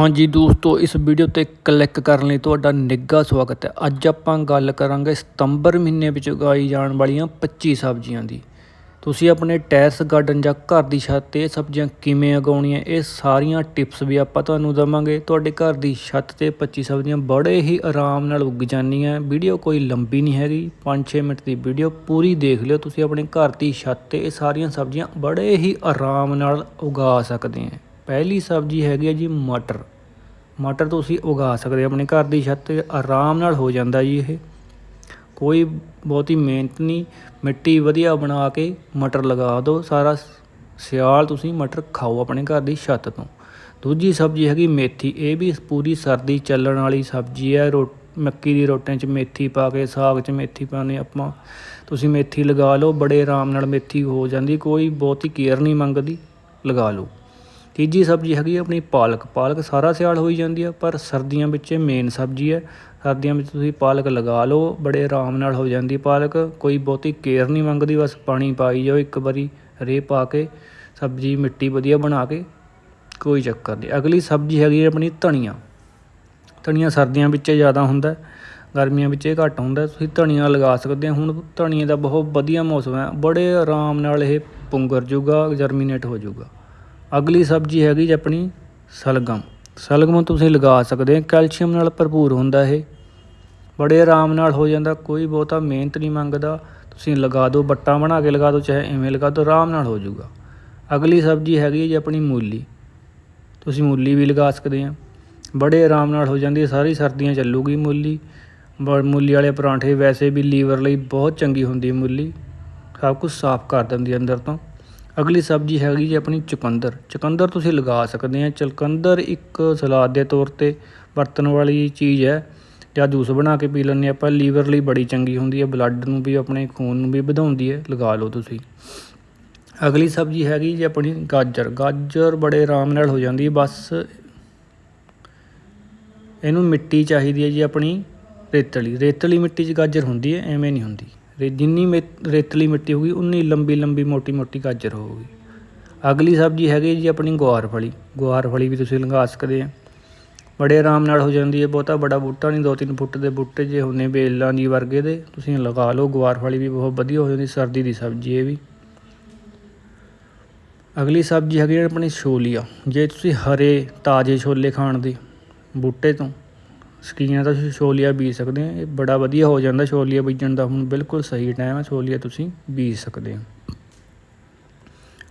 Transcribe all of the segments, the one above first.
ਹਾਂਜੀ ਦੋਸਤੋ, ਇਸ ਵੀਡੀਓ ਤੇ ਕਲਿੱਕ ਕਰਨ ਲਈ ਤੁਹਾਡਾ ਨਿੱਘਾ ਸਵਾਗਤ ਹੈ। ਅੱਜ ਆਪਾਂ ਗੱਲ ਕਰਾਂਗੇ ਸਤੰਬਰ ਮਹੀਨੇ ਵਿੱਚ ਉਗਾਈ ਜਾਣ ਵਾਲੀਆਂ 25 ਸਬਜ਼ੀਆਂ ਦੀ। ਤੁਸੀਂ ਆਪਣੇ ਟੈਰਸ ਗਾਰਡਨ ਜਾਂ ਘਰ ਦੀ ਛੱਤ ਤੇ ਇਹ ਸਬਜ਼ੀਆਂ ਕਿਵੇਂ ਉਗਾਉਣੀਆਂ, ਇਹ ਸਾਰੀਆਂ ਟਿਪਸ ਵੀ ਆਪਾਂ ਤੁਹਾਨੂੰ ਦਵਾਂਗੇ। ਤੁਹਾਡੇ ਘਰ ਦੀ ਛੱਤ ਤੇ 25 ਸਬਜ਼ੀਆਂ ਬੜੇ ਹੀ ਆਰਾਮ ਨਾਲ ਉੱਗ ਜਾਂਦੀਆਂ। ਵੀਡੀਓ ਕੋਈ ਲੰਬੀ ਨਹੀਂ ਹੈਗੀ 5-6 ਮਿੰਟ ਦੀ ਵੀਡੀਓ ਪੂਰੀ ਦੇਖ ਲਿਓ। ਤੁਸੀਂ ਆਪਣੇ ਘਰ ਦੀ ਛੱਤ ਤੇ ਇਹ ਸਾਰੀਆਂ ਸਬਜ਼ੀਆਂ ਬੜੇ ਹੀ ਆਰਾਮ ਨਾਲ ਉਗਾ ਸਕਦੇ ਆ ਪਹਿਲੀ ਸਬਜ਼ੀ ਹੈਗੀ ਹੈ ਜੀ ਮਟਰ। ਮਟਰ ਤੁਸੀਂ ਉਗਾ ਸਕਦੇ ਆਪਣੇ ਘਰ ਦੀ ਛੱਤ ਤੇ ਆਰਾਮ ਨਾਲ ਹੋ ਜਾਂਦਾ ਜੀ ਇਹ। ਕੋਈ ਬਹੁਤੀ ਮਿਹਨਤ ਨਹੀਂ, ਮਿੱਟੀ ਵਧੀਆ ਬਣਾ ਕੇ ਮਟਰ ਲਗਾ ਦਿਓ, ਸਾਰਾ ਸਿਆਲ ਤੁਸੀਂ ਮਟਰ ਖਾਓ ਆਪਣੇ ਘਰ ਦੀ ਛੱਤ ਤੋਂ। ਦੂਜੀ ਸਬਜ਼ੀ ਹੈਗੀ ਮੇਥੀ, ਇਹ ਵੀ ਪੂਰੀ ਸਰਦੀ ਚੱਲਣ ਵਾਲੀ ਸਬਜ਼ੀ ਹੈ। ਰੋ, ਮੱਕੀ ਦੀ ਰੋਟੀਆਂ 'ਚ ਮੇਥੀ ਪਾ ਕੇ, ਸਾਗ 'ਚ ਮੇਥੀ ਪਾਉਂਦੇ ਆਪਾਂ। ਤੁਸੀਂ ਮੇਥੀ ਲਗਾ ਲਓ, ਬੜੇ ਆਰਾਮ ਨਾਲ ਮੇਥੀ ਹੋ ਜਾਂਦੀ, ਕੋਈ ਬਹੁਤੀ ਕੇਅਰ ਨਹੀਂ ਮੰਗਦੀ, ਲਗਾ ਲਓ। ਤੀਜੀ ਸਬਜ਼ੀ ਹੈਗੀ ਆਪਣੀ ਪਾਲਕ। ਪਾਲਕ ਸਾਰਾ ਸਿਆਲ ਹੋਈ ਜਾਂਦੀ ਆ, ਪਰ ਸਰਦੀਆਂ ਵਿੱਚ ਇਹ ਮੇਨ ਸਬਜ਼ੀ ਹੈ ਸਰਦੀਆਂ ਵਿੱਚ ਤੁਸੀਂ ਪਾਲਕ ਲਗਾ ਲਓ, ਬੜੇ ਆਰਾਮ ਨਾਲ ਹੋ ਜਾਂਦੀ ਪਾਲਕ। ਕੋਈ ਬਹੁਤੀ ਕੇਅਰ ਨਹੀਂ ਮੰਗਦੀ, ਬਸ ਪਾਣੀ ਪਾਈ ਜਾਓ, ਇੱਕ ਵਾਰੀ ਰੇਹ ਪਾ ਕੇ, ਸਬਜ਼ੀ ਮਿੱਟੀ ਵਧੀਆ ਬਣਾ ਕੇ, ਕੋਈ ਚੱਕਰ ਨਹੀਂ। ਅਗਲੀ ਸਬਜ਼ੀ ਹੈਗੀ ਆਪਣੀ ਧਨੀਆ। ਧਨੀਆ ਸਰਦੀਆਂ ਵਿੱਚ ਜ਼ਿਆਦਾ ਹੁੰਦਾ ਗਰਮੀਆਂ ਵਿੱਚ ਇਹ ਘੱਟ ਹੁੰਦਾ ਤੁਸੀਂ ਧਨੀਆ ਲਗਾ ਸਕਦੇ ਹੋ, ਹੁਣ ਧਨੀਏ ਦਾ ਬਹੁਤ ਵਧੀਆ ਮੌਸਮ ਹੈ। ਬੜੇ ਆਰਾਮ ਨਾਲ ਇਹ ਪੁੰਗਰ ਜੂਗਾ ਜਰਮੀਨੇਟ ਹੋ ਜੂਗਾ। ਅਗਲੀ ਸਬਜ਼ੀ ਹੈਗੀ ਜੀ ਆਪਣੀ ਸਲਗਮ। ਸਲਗਮ ਤੁਸੀਂ ਲਗਾ ਸਕਦੇ ਹੋ, ਕੈਲਸ਼ੀਅਮ ਨਾਲ ਭਰਪੂਰ ਹੁੰਦਾ ਇਹ। ਬੜੇ ਆਰਾਮ ਨਾਲ ਹੋ ਜਾਂਦਾ, ਕੋਈ ਬਹੁਤਾ ਮਿਹਨਤ ਨਹੀਂ ਮੰਗਦਾ। ਤੁਸੀਂ ਲਗਾ ਦਿਓ, ਬੱਟਾ ਬਣਾ ਕੇ ਲਗਾ ਦਿਓ, ਚਾਹੇ ਐਵੇਂ ਲਗਾ ਦਿਓ, ਆਰਾਮ ਨਾਲ ਹੋ ਜਾਊਗਾ। ਅਗਲੀ ਸਬਜ਼ੀ ਹੈਗੀ ਜੀ ਆਪਣੀ ਮੂਲੀ। ਤੁਸੀਂ ਮੂਲੀ ਵੀ ਲਗਾ ਸਕਦੇ ਆ ਬੜੇ ਆਰਾਮ ਨਾਲ ਹੋ ਜਾਂਦੀ ਹੈ, ਸਾਰੀ ਸਰਦੀਆਂ ਚੱਲੂਗੀ ਮੂਲੀ। ਬ ਮੂਲੀ ਵਾਲੇ ਪਰਾਂਠੇ ਵੈਸੇ ਵੀ ਲੀਵਰ ਲਈ ਬਹੁਤ ਚੰਗੀ ਹੁੰਦੀ ਹੈ ਮੂਲੀ। ਸਭ ਕੁਝ ਸਾਫ਼ ਕਰ ਦਿੰਦੀ ਅੰਦਰ ਤੋਂ। ਅਗਲੀ ਸਬਜ਼ੀ ਹੈਗੀ ਜੀ ਆਪਣੀ ਚੁਕੰਦਰ। ਚੁਕੰਦਰ ਤੁਸੀਂ ਲਗਾ ਸਕਦੇ ਆ। ਚੁਕੰਦਰ ਇੱਕ ਸਲਾਦ ਦੇ ਤੌਰ ਤੇ ਵਰਤਣ ਵਾਲੀ ਚੀਜ਼ ਹੈ। ਜਾਂ ਜੂਸ ਬਣਾ ਕੇ ਪੀ ਲੈਂਦੇ ਆਪਾਂ। ਲੀਵਰ ਲਈ ਬੜੀ ਚੰਗੀ ਹੁੰਦੀ ਹੈ। ਬਲੱਡ ਨੂੰ ਵੀ, ਆਪਣੇ ਖੂਨ ਨੂੰ ਵੀ ਵਧਾਉਂਦੀ ਹੈ। ਲਗਾ ਲਓ ਤੁਸੀਂ। ਅਗਲੀ ਸਬਜ਼ੀ ਹੈਗੀ ਜੀ ਆਪਣੀ ਗਾਜਰ। ਗਾਜਰ ਬੜੇ ਆਰਾਮ ਨਾਲ ਹੋ ਜਾਂਦੀ ਹੈ। ਬਸ ਇਹਨੂੰ ਮਿੱਟੀ ਚਾਹੀਦੀ ਹੈ ਜੀ ਆਪਣੀ ਰੇਤਲੀ। ਰੇਤਲੀ ਮਿੱਟੀ 'ਚ ਗਾਜਰ ਹੁੰਦੀ ਹੈ। ਐਵੇਂ ਨਹੀਂ ਹੁੰਦੀ। ਰੇ, ਜਿੰਨੀ ਮੇ, ਰੇਤਲੀ ਮਿੱਟੀ ਹੋਊਗੀ, ਉਨੀ ਲੰਬੀ ਲੰਬੀ ਮੋਟੀ ਮੋਟੀ ਗਾਜਰ ਹੋਊਗੀ। ਅਗਲੀ ਸਬਜ਼ੀ ਹੈਗੀ ਜੀ ਆਪਣੀ ਗੁਆਰ ਫਲੀ। ਗੁਆਰ ਫਲੀ ਵੀ ਤੁਸੀਂ ਲੰਘਾ ਸਕਦੇ ਆ। ਬੜੇ ਆਰਾਮ ਨਾਲ ਹੋ ਜਾਂਦੀ ਹੈ, ਬਹੁਤਾ ਬੜਾ ਬੂਟਾ ਨਹੀਂ, ਦੋ ਤਿੰਨ ਫੁੱਟ ਦੇ ਬੂਟੇ ਜੇ ਹੁੰਨੇ ਬੇਲਾਂ ਦੀ ਵਰਗੇ ਦੇ, ਤੁਸੀਂ ਲਗਾ ਲਓ। ਗੁਆਰ ਫਲੀ ਵੀ ਬਹੁਤ ਵਧੀਆ ਹੋ ਜਾਂਦੀ, ਸਰਦੀ ਦੀ ਸਬਜ਼ੀ ਇਹ ਵੀ। ਅਗਲੀ ਸਬਜ਼ੀ ਹੈਗੀ ਹੈ ਆਪਣੀ ਛੋਲੀਆ। ਜੇ ਤੁਸੀਂ ਹਰੇ, ਤਾਜ਼ੇ ਛੋਲੇ ਖਾਣ ਦੇ ਬੂਟੇ ਤੋਂ ਸਕੀਆਂ ਤਾਂ ਤੁਸੀਂ ਛੋਲੀਆ ਬੀਜ ਸਕਦੇ ਆ ਇਹ ਬੜਾ ਵਧੀਆ ਹੋ ਜਾਂਦਾ ਛੋਲੀਆ ਬੀਜਣ ਦਾ। ਹੁਣ ਬਿਲਕੁਲ ਸਹੀ ਟਾਈਮ ਹੈ ਛੋਲੀਆ ਤੁਸੀਂ ਬੀਜ ਸਕਦੇ ਹੋ।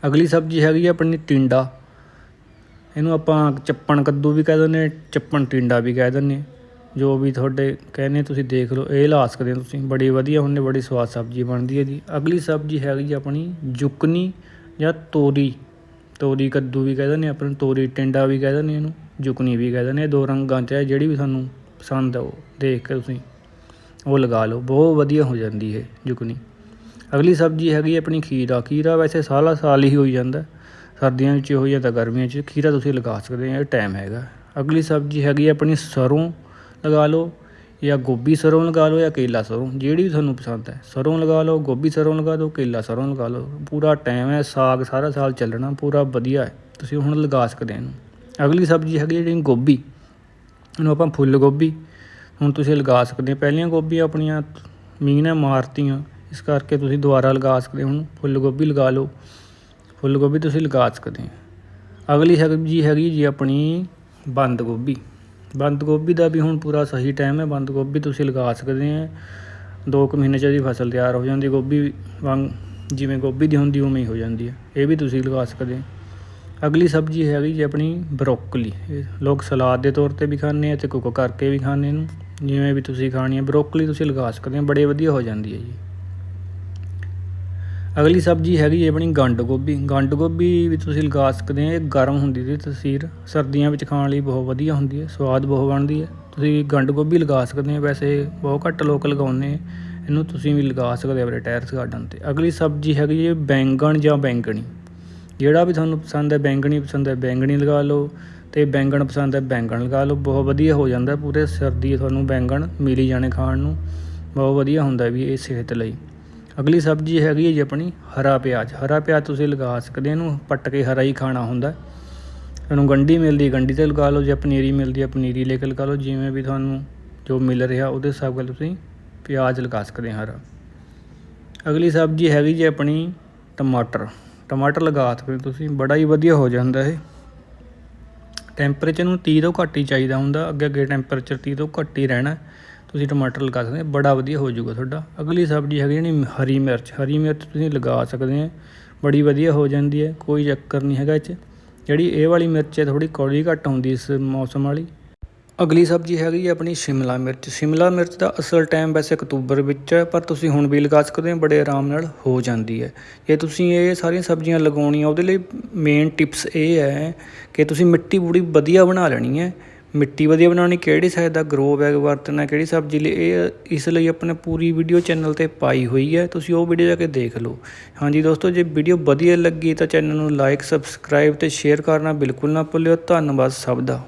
ਅਗਲੀ ਸਬਜ਼ੀ ਹੈਗੀ ਆਪਣੀ ਟਿੰਡਾ। ਇਹਨੂੰ ਆਪਾਂ ਚੱਪਣ ਕੱਦੂ ਵੀ ਕਹਿ ਦਿੰਦੇ ਹਾਂ, ਚੱਪਣ ਟਿੰਡਾ ਵੀ ਕਹਿ ਦਿੰਦੇ ਜੋ ਵੀ ਤੁਹਾਡੇ ਕਹਿੰਦੇ ਤੁਸੀਂ ਦੇਖ ਲਓ। ਇਹ ਲਾ ਸਕਦੇ ਹੋ ਤੁਸੀਂ। ਬੜੀ ਵਧੀਆ ਹੁੰਦੀ ਬੜੀ ਸਵਾਦ ਸਬਜ਼ੀ ਬਣਦੀ ਹੈ ਜੀ। ਅਗਲੀ ਸਬਜ਼ੀ ਹੈਗੀ ਆਪਣੀ ਜੁਕਨੀ ਜਾਂ ਤੋਰੀ। ਤੋਰੀ ਕੱਦੂ ਵੀ ਕਹਿ ਦਿੰਦੇ ਹਾਂ, ਆਪਾਂ ਨੂੰ ਤੋਰੀ ਟਿੰਡਾ ਵੀ ਕਹਿ ਦਿੰਦੇ ਹਾਂ ਇਹਨੂੰ। ਜੁਕਨੀ ਵੀ ਕਹਿ ਦਿੰਦੇ ਹਾਂ। ਦੋ ਰੰਗਾਂ 'ਚ ਹੈ। ਜਿਹੜੀ ਵੀ ਤੁਹਾਨੂੰ ਪਸੰਦ ਆ ਉਹ ਦੇਖ ਕੇ ਤੁਸੀਂ, ਉਹ ਲਗਾ ਲਓ, ਬਹੁਤ ਵਧੀਆ ਹੋ ਜਾਂਦੀ ਹੈ ਜੁਕਨੀ ਅਗਲੀ ਸਬਜ਼ੀ ਹੈਗੀ ਆਪਣੀ ਖੀਰਾ ਖੀਰਾ ਵੈਸੇ ਸਾਲਾ ਸਾਲ ਹੀ ਹੋਈ ਜਾਂਦਾ, ਸਰਦੀਆਂ ਵਿੱਚ ਹੋਈ ਜਾਂਦਾ ਗਰਮੀਆਂ 'ਚ ਖੀਰਾ ਤੁਸੀਂ ਲਗਾ ਸਕਦੇ ਆ ਇਹ ਟਾਈਮ ਹੈਗਾ। ਅਗਲੀ ਸਬਜ਼ੀ ਹੈਗੀ ਆਪਣੀ ਸਰੋਂ ਲਗਾ ਲਓ, ਜਾਂ ਗੋਭੀ ਸਰੋਂ ਲਗਾ ਲਓ, ਜਾਂ ਕੇਲਾ ਸਰੋਂ, ਜਿਹੜੀ ਵੀ ਤੁਹਾਨੂੰ ਪਸੰਦ ਹੈ, ਸਰੋਂ ਲਗਾ ਲਓ, ਗੋਭੀ ਸਰੋਂ ਲਗਾ ਦਿਓ, ਕੇਲਾ ਸਰੋਂ ਲਗਾ ਲਓ, ਪੂਰਾ ਟਾਈਮ ਹੈ, ਸਾਗ ਸਾਰਾ ਸਾਲ ਚੱਲਣਾ, ਪੂਰਾ ਵਧੀਆ ਹੈ, ਤੁਸੀਂ ਹੁਣ ਲਗਾ ਸਕਦੇ ਇਹਨੂੰ। ਅਗਲੀ ਸਬਜ਼ੀ ਹੈਗੀ ਜਿਹੜੀ ਗੋਭੀ ਇਹਨੂੰ ਆਪਾਂ ਫੁੱਲ ਗੋਭੀ। ਹੁਣ ਤੁਸੀਂ ਲਗਾ ਸਕਦੇ ਪਹਿਲੀਆਂ ਗੋਭੀਆਂ ਆਪਣੀਆਂ ਮੀਂਹ ਨੇ ਮਾਰਤੀਆਂ। ਇਸ ਕਰਕੇ ਤੁਸੀਂ ਦੁਬਾਰਾ ਲਗਾ ਸਕਦੇ ਹੁਣ ਫੁੱਲ ਗੋਭੀ ਲਗਾ ਲਓ। ਫੁੱਲ ਗੋਭੀ ਤੁਸੀਂ ਲਗਾ ਸਕਦੇ ਅਗਲੀ ਸਬਜ਼ੀ ਹੈਗੀ ਜੀ ਆਪਣੀ ਬੰਦ ਗੋਭੀ। ਬੰਦ ਗੋਭੀ ਦਾ ਵੀ ਹੁਣ ਪੂਰਾ ਸਹੀ ਟਾਈਮ ਹੈ। ਬੰਦ ਗੋਭੀ ਤੁਸੀਂ ਲਗਾ ਸਕਦੇ ਆ ਦੋ ਕੁ ਮਹੀਨੇ 'ਚ ਇਹਦੀ ਫਸਲ ਤਿਆਰ ਹੋ ਜਾਂਦੀ ਗੋਭੀ ਵਾਂਗ ਜਿਵੇਂ ਗੋਭੀ ਦੀ ਹੁੰਦੀ, ਉਵੇਂ ਹੀ ਹੋ ਜਾਂਦੀ ਹੈ। ਇਹ ਵੀ ਤੁਸੀਂ ਲਗਾ ਸਕਦੇ ਹੋ। ਅਗਲੀ ਸਬਜ਼ੀ ਹੈਗੀ ਜੀ ਆਪਣੀ ਬਰੋਕਲੀ। ਲੋਕ ਸਲਾਦ ਦੇ ਤੌਰ ਤੇ ਵੀ ਖਾਂਦੇ ਆ ਤੇ ਕੁੱਕ ਕਰਕੇ ਵੀ ਖਾਂਦੇ ਇਹਨੂੰ। ਜਿਵੇਂ ਵੀ ਤੁਸੀਂ ਖਾਣੀ ਹੈ ਬਰੋਕਲੀ ਤੁਸੀਂ ਲਗਾ ਸਕਦੇ ਹੋ ਬੜੇ ਵਧੀਆ ਹੋ ਜਾਂਦੀ ਹੈ ਜੀ। ਅਗਲੀ ਸਬਜ਼ੀ ਹੈਗੀ ਹੈ ਆਪਣੀ ਗੰਡ ਗੋਭੀ। ਗੰਡ ਗੋਭੀ ਵੀ ਤੁਸੀਂ ਲਗਾ ਸਕਦੇ ਹੋ ਇਹ ਗਰਮ ਹੁੰਦੀ ਦੀ ਤਸੀਰ। ਸਰਦੀਆਂ ਵਿੱਚ ਖਾਣ ਲਈ ਬਹੁਤ ਵਧੀਆ ਹੁੰਦੀ ਹੈ, ਸਵਾਦ ਬਹੁਤ ਬਣਦੀ ਹੈ। ਤੁਸੀਂ ਗੰਡ ਗੋਭੀ ਲਗਾ ਸਕਦੇ ਹੋ ਵੈਸੇ ਬਹੁਤ ਘੱਟ ਲੋਕ ਲਗਾਉਂਦੇ ਇਹਨੂੰ ਤੁਸੀਂ ਵੀ ਲਗਾ ਸਕਦੇ ਹੋ ਆਪਣੇ ਟੈਰਸ ਗਾਰਡਨ ਤੇ। ਅਗਲੀ ਸਬਜ਼ੀ ਹੈਗੀ ਹੈ ਬੈਂਗਣ ਜਾਂ ਬੈਂਗਣੀ। ਜਿਹੜਾ ਵੀ ਤੁਹਾਨੂੰ ਪਸੰਦ ਹੈ ਬੈਂਗਣੀ ਪਸੰਦ ਹੈ ਬੈਂਗਣੀ ਲਗਾ ਲਓ ਅਤੇ ਬੈਂਗਣ ਪਸੰਦ ਹੈ ਬੈਂਗਣ ਲਗਾ ਲਓ, ਬਹੁਤ ਵਧੀਆ ਹੋ ਜਾਂਦਾ ਪੂਰੇ ਸਰਦੀ ਤੁਹਾਨੂੰ ਬੈਂਗਣ ਮਿਲੀ ਜਾਣੇ ਖਾਣ ਨੂੰ, ਬਹੁਤ ਵਧੀਆ ਹੁੰਦਾ ਵੀ ਇਹ ਸਿਹਤ ਲਈ। ਅਗਲੀ ਸਬਜ਼ੀ ਹੈਗੀ ਹੈ ਜੀ ਆਪਣੀ ਹਰਾ ਪਿਆਜ਼ ਹਰਾ ਪਿਆਜ਼ ਤੁਸੀਂ ਲਗਾ ਸਕਦੇ ਇਹਨੂੰ ਪੱਟ ਕੇ ਹਰਾ ਹੀ ਖਾਣਾ ਹੁੰਦਾ। ਇਹਨੂੰ ਗੰਢੀ ਮਿਲਦੀ ਗੰਢੀ ਤੇ ਲਗਾ ਲਓ, ਜੇ ਪਨੀਰੀ ਮਿਲਦੀ ਹੈ, ਪਨੀਰੀ ਲੈ ਕੇ ਲਗਾ ਲਓ, ਜਿਵੇਂ ਵੀ ਤੁਹਾਨੂੰ ਜੋ ਮਿਲ ਰਿਹਾ ਉਹਦੇ ਹਿਸਾਬ ਨਾਲ ਤੁਸੀਂ ਪਿਆਜ਼ ਲਗਾ ਸਕਦੇ ਹੋ ਹਰਾ। ਅਗਲੀ ਸਬਜ਼ੀ ਹੈਗੀ ਜੀ ਆਪਣੀ ਟਮਾਟਰ। ਟਮਾਟਰ ਲਗਾ ਸਕਦੇ ਹੋ ਤੁਸੀਂ ਬੜਾ ਹੀ ਵਧੀਆ ਹੋ ਜਾਂਦਾ ਇਹ। ਟੈਂਪਰੇਚਰ ਨੂੰ 30 ਤੋਂ ਘੱਟ ਹੀ ਚਾਹੀਦਾ ਹੁੰਦਾ, ਅੱਗੇ ਅੱਗੇ ਟੈਂਪਰੇਚਰ 30 ਤੋਂ ਘੱਟ ਹੀ ਰਹਿਣਾ, ਤੁਸੀਂ ਟਮਾਟਰ ਲਗਾ ਸਕਦੇ ਬੜਾ ਵਧੀਆ ਹੋ ਜਾਊਗਾ ਤੁਹਾਡਾ। ਅਗਲੀ ਸਬਜ਼ੀ ਹੈਗੀ ਜਿਹੜੀ ਹਰੀ ਮਿਰਚ ਹਰੀ ਮਿਰਚ ਤੁਸੀਂ ਲਗਾ ਸਕਦੇ ਹੋ, ਬੜੀ ਵਧੀਆ ਹੋ ਜਾਂਦੀ ਹੈ, ਕੋਈ ਚੱਕਰ ਨਹੀਂ ਹੈਗਾ ਇਹ 'ਚ। ਜਿਹੜੀ ਇਹ ਵਾਲੀ ਮਿਰਚ ਹੈ ਥੋੜੀ ਕੌੜੀ ਘੱਟ ਹੁੰਦੀ ਇਸ ਮੌਸਮ ਵਾਲੀ। ਅਗਲੀ ਸਬਜ਼ੀ ਹੈਗੀ ਹੈ ਆਪਣੀ ਸ਼ਿਮਲਾ ਮਿਰਚ। ਸ਼ਿਮਲਾ ਮਿਰਚ ਦਾ ਅਸਲ ਟਾਈਮ ਵੈਸੇ ਅਕਤੂਬਰ ਵਿੱਚ ਹੈ, ਪਰ ਤੁਸੀਂ ਹੁਣ ਵੀ ਲਗਾ ਸਕਦੇ ਹੋ, ਬੜੇ ਆਰਾਮ ਨਾਲ ਹੋ ਜਾਂਦੀ ਹੈ। ਜੇ ਤੁਸੀਂ ਇਹ ਸਾਰੀਆਂ ਸਬਜ਼ੀਆਂ ਲਗਾਉਣੀਆਂ, ਉਹਦੇ ਲਈ ਮੇਨ ਟਿਪਸ ਇਹ ਹੈ ਕਿ ਤੁਸੀਂ ਮਿੱਟੀ ਪੂਰੀ ਵਧੀਆ ਬਣਾ ਲੈਣੀ ਹੈ। ਮਿੱਟੀ ਵਧੀਆ ਬਣਾਉਣੀ ਕਿਹੜੀ ਸਾਈਜ਼ ਦਾ ਗਰੋ ਬੈਗ ਵਰਤਣਾ, ਕਿਹੜੀ ਸਬਜ਼ੀ ਲਈ, ਇਹ ਇਸ ਲਈ ਆਪਣੇ ਪੂਰੀ ਵੀਡੀਓ ਚੈਨਲ ਤੇ ਪਾਈ ਹੋਈ ਹੈ, ਤੁਸੀਂ ਉਹ ਵੀਡੀਓ ਜਾ ਕੇ ਦੇਖ ਲਓ। ਹਾਂਜੀ ਦੋਸਤੋ, ਜੇ ਵੀਡੀਓ ਵਧੀਆ ਲੱਗੀ ਤਾਂ ਚੈਨਲ ਨੂੰ ਲਾਈਕ ਸਬਸਕ੍ਰਾਈਬ ਤੇ ਸ਼ੇਅਰ ਕਰਨਾ ਬਿਲਕੁਲ ਨਾ ਭੁੱਲਿਓ। ਧੰਨਵਾਦ ਸਭ ਦਾ।